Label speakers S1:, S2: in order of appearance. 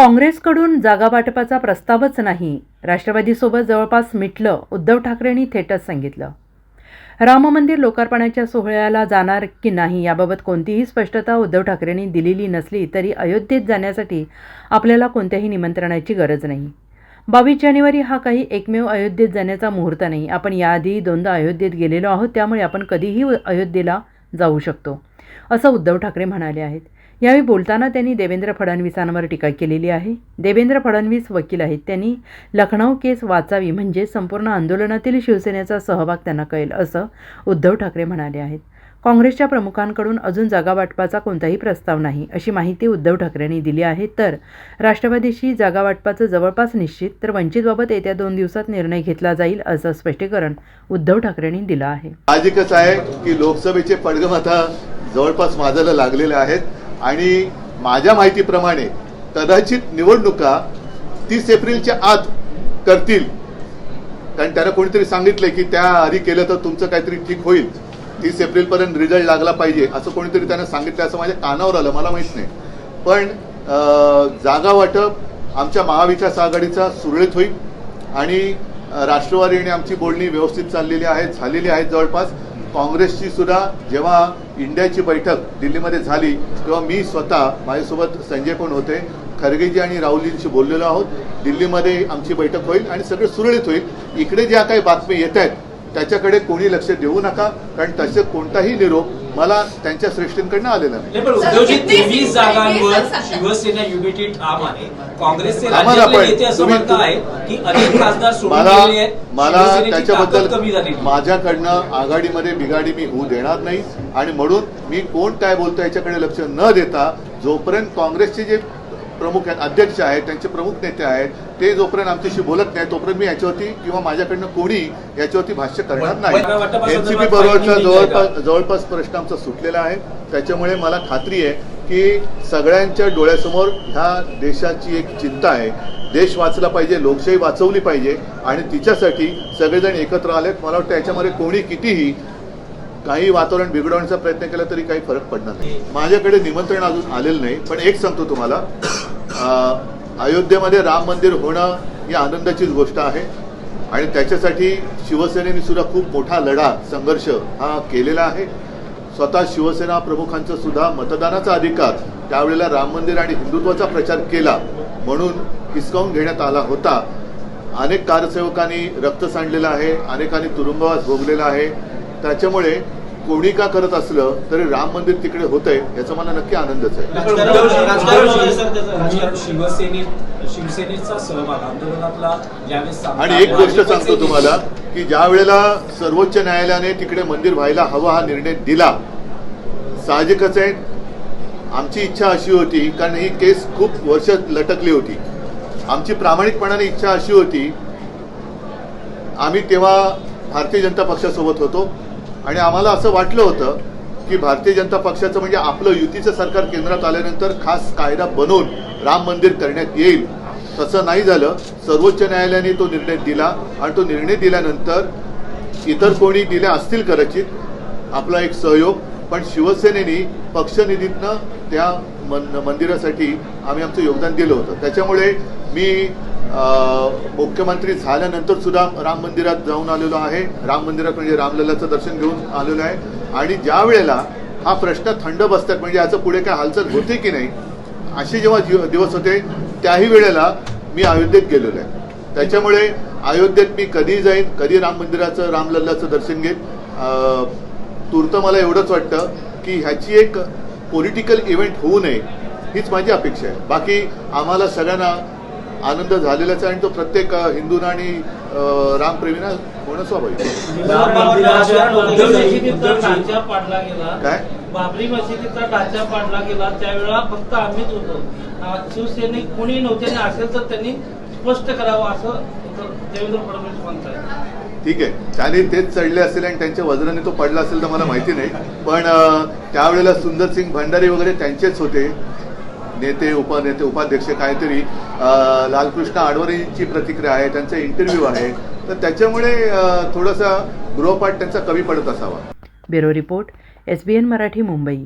S1: काँग्रेसकडून जागावाटपाचा प्रस्तावच नाही. राष्ट्रवादीसोबत जवळपास मिटलं उद्धव ठाकरेंनी थेटच सांगितलं. राम मंदिर लोकार्पणाच्या सोहळ्याला जाणार की नाही याबाबत कोणतीही स्पष्टता उद्धव ठाकरेंनी दिलेली नसली तरी अयोध्येत जाण्यासाठी आपल्याला कोणत्याही निमंत्रणाची गरज नाही. बावीस जानेवारी हा काही एकमेव अयोध्येत जाण्याचा मुहूर्त नाही. आपण याआधी दोनदा अयोध्येत गेलेलो आहोत त्यामुळे आपण कधीही अयोध्येला जाऊ शकतो असं उद्धव ठाकरे म्हणाले आहेत. यावेळी बोलताना त्यांनी देवेंद्र फडणवीसांवर टीका केलेली आहे. देवेंद्र फडणवीस वकील आहेत. त्यांनी लखनौ केस वाचावी म्हणजे संपूर्ण आंदोलनातील शिवसेनेचा सहभाग त्यांना कळेल असं उद्धव ठाकरे म्हणाले आहेत. काँग्रेसच्या प्रमुखांकडून अजून जागा वाटपाचा कोणताही प्रस्ताव नाही अशी माहिती उद्धव ठाकरेंनी दिली आहे. तर राष्ट्रवादीशी जागा वाटपाचं जवळपास निश्चित तर वंचितबाबत येत्या दोन दिवसात निर्णय घेतला जाईल असं स्पष्टीकरण उद्धव ठाकरेंनी दिलं आहे.
S2: साहजिकच आहे की लोकसभेचे पडगम आता जवळपास माजायला लागलेले आहेत. आणि माझ्या माहितीप्रमाणे कदाचित निवडणुका तीस एप्रिलच्या आत करतील. कारण त्याला कोणीतरी सांगितलंय की त्या आधी केलं तर तुमचं काहीतरी ठीक होईल. तीस एप्रिलपर्यंत रिझल्ट लागला पाहिजे असं कोणीतरी त्यांना सांगितलं असं माझ्या कानावर आलं मला माहीत नाही. पण जागा वाटप आमच्या महाविकास आघाडीचा सुरळीत होईल आणि राष्ट्रवादी आणि आमची बोलणी व्यवस्थित चाललेली आहेत झालेली आहेत जवळपास. काँग्रेसची सुद्धा जेव्हा इंडियाची बैठक दिल्लीमध्ये झाली तेव्हा मी स्वतः माझ्यासोबत संजय पण होते खरगेजी आणि राहुलजींशी बोललेलो आहोत. दिल्लीमध्ये आमची बैठक होईल आणि सगळं सुरळीत होईल. इकडे ज्या काही बातम्या येत आहेत त्याच्याकडे कोणी लक्ष देऊ नका कारण तसे कोणताही निरोप मला त्यांच्या श्रेष्ठींकडनं आलेला नाही.
S3: नाही पण उद्धवजी तेवीस जागांवर शिवसेना युनिटी ठाम आहे. काँग्रेसचे
S2: आम्हाला
S3: राज्यातले
S2: पण
S3: नेते असं
S2: तुम्ही-
S3: म्हणत आहेत की अनेक खासदार सोडून
S2: मला
S3: गेलेले आहेत.
S2: मला
S3: शिवसेनेची ताकद कमी
S2: त्याच्याबद्दल माझ्याकडनं आघाडीमध्ये बिघाडी मी होऊ देणार नाही. आणि म्हणून मी कोण काय बोलतो याच्याकडे लक्ष न देता जोपर्यंत काँग्रेसचे जे प्रमुख आहेत अध्यक्ष आहेत त्यांचे प्रमुख नेते आहेत ते जोपर्यंत आमच्याशी बोलत नाही तोपर्यंत मी याच्यावरती किंवा माझ्याकडनं कोणी याच्यावरती भाष्य करणार नाही. एनसीपी बरोबरचा जवळपास जवळपास प्रश्न आमचा सुटलेला आहे. त्याच्यामुळे मला खात्री आहे की सगळ्यांच्या डोळ्यासमोर ह्या देशाची एक चिंता आहे. देश वाचला पाहिजे लोकशाही वाचवली पाहिजे आणि तिच्यासाठी सगळेजण एकत्र आलेत. मला वाटतं याच्यामध्ये कोणी कितीही काही वातावरण बिघडवण्याचा प्रयत्न केला तरी काही फरक पडणार नाही. माझ्याकडे निमंत्रण अजून आलेलं नाही पण एक सांगतो तुम्हाला. अयोध्येमध्ये राम मंदिर होणं ही आनंदाचीच गोष्ट आहे. आणि त्याच्यासाठी शिवसेनेने सुद्धा खूप मोठा लढा संघर्ष हा केलेला आहे. स्वतः शिवसेना प्रमुखांचा सुद्धा मतदानाचा अधिकार त्यावेळेला राम मंदिर आणि हिंदुत्वाचा प्रचार केला म्हणून हिसकावून घेण्यात आला होता. अनेक कारसेवकांनी रक्त सांडलेलं आहे अनेकांनी तुरुंगवास भोगलेला आहे. त्याच्यामुळे कोणी का करत असलं तरी राम मंदिर तिकडे होतंय याचा मला नक्की आनंदच आहे. आणि एक गोष्ट सांगतो तुम्हाला की ज्या वेळेला सर्वोच्च न्यायालयाने तिकडे मंदिर व्हायला हवा हा निर्णय दिला साहजिकच आहे. आमची इच्छा अशी होती कारण ही केस खूप वर्ष लटकली होती. आमची प्रामाणिकपणाने इच्छा अशी होती आम्ही तेव्हा भारतीय जनता पक्षासोबत होतो. आणि आम्हाला असं वाटलं होतं की भारतीय जनता पक्षाचं म्हणजे आपलं युतीचं सरकार केंद्रात आल्यानंतर खास कायदा बनवून राम मंदिर करण्यात येईल. तसं नाही झालं. सर्वोच्च न्यायालयाने तो निर्णय दिला आणि तो निर्णय दिल्यानंतर इतर कोणी दिल्या असतील कदाचित आपला एक सहयोग पण शिवसेनेने पक्षनिधीतनं त्या मन मंदिरासाठी आम्ही आमचं योगदान दिलं होतं. त्याच्यामुळे मी मुख्यमंत्री झाल्यानंतर सुद्धा राम मंदिरात जाऊन आलेलो आहे. राम मंदिरात म्हणजे रामलल्लाचं दर्शन घेऊन आलेलो आहे. आणि ज्या वेळेला हा प्रश्न थंड बसतात म्हणजे याचं पुढे काय हालचाल होते की नाही असे जेव्हा जीव- दिवस होते त्याही वेळेला मी अयोध्येत गेलेलो आहे. त्याच्यामुळे अयोध्येत मी कधी जाईन कधी राम मंदिराचं रामलल्लाचं दर्शन घेईन. अं, तूर्त मला एवढंच वाटतं की ह्याची एक पॉलिटिकल इव्हेंट होऊ नये हीच माझी अपेक्षा आहे. बाकी आम्हाला सगळ्यांना आनंद झालेलाच आहे आणि तो प्रत्येक हिंदूंना आणि रामप्रेमींना होणं स्वाभाविक काय?
S4: बाबरी मशिदीचा ढाचा पाडला गेला. त्यावेळेला फक्त आम्हीच होतो. शिवसैनिक कोणी नव्हते आणि असेल तर त्यांनी स्पष्ट करावं असं देवेंद्र फडणवीस म्हणतात
S2: ठीक आहे. त्याने तेच चढले असेल आणि त्यांच्या वजनाने तो पडला असेल तर मला माहिती नाही. पण त्यावेळेला सुंदरसिंग भंडारी वगैरे त्यांचेच होते. नेते उपनेते उपाध्यक्ष काहीतरी लालकृष्ण आडवरेंची प्रतिक्रिया आहे त्यांचा इंटरव्ह्यू आहे. तर त्याच्यामुळे थोडासा गृहपाठ त्यांचा कमी पडत असावा.
S1: Bureau report S B N Marathi Mumbai.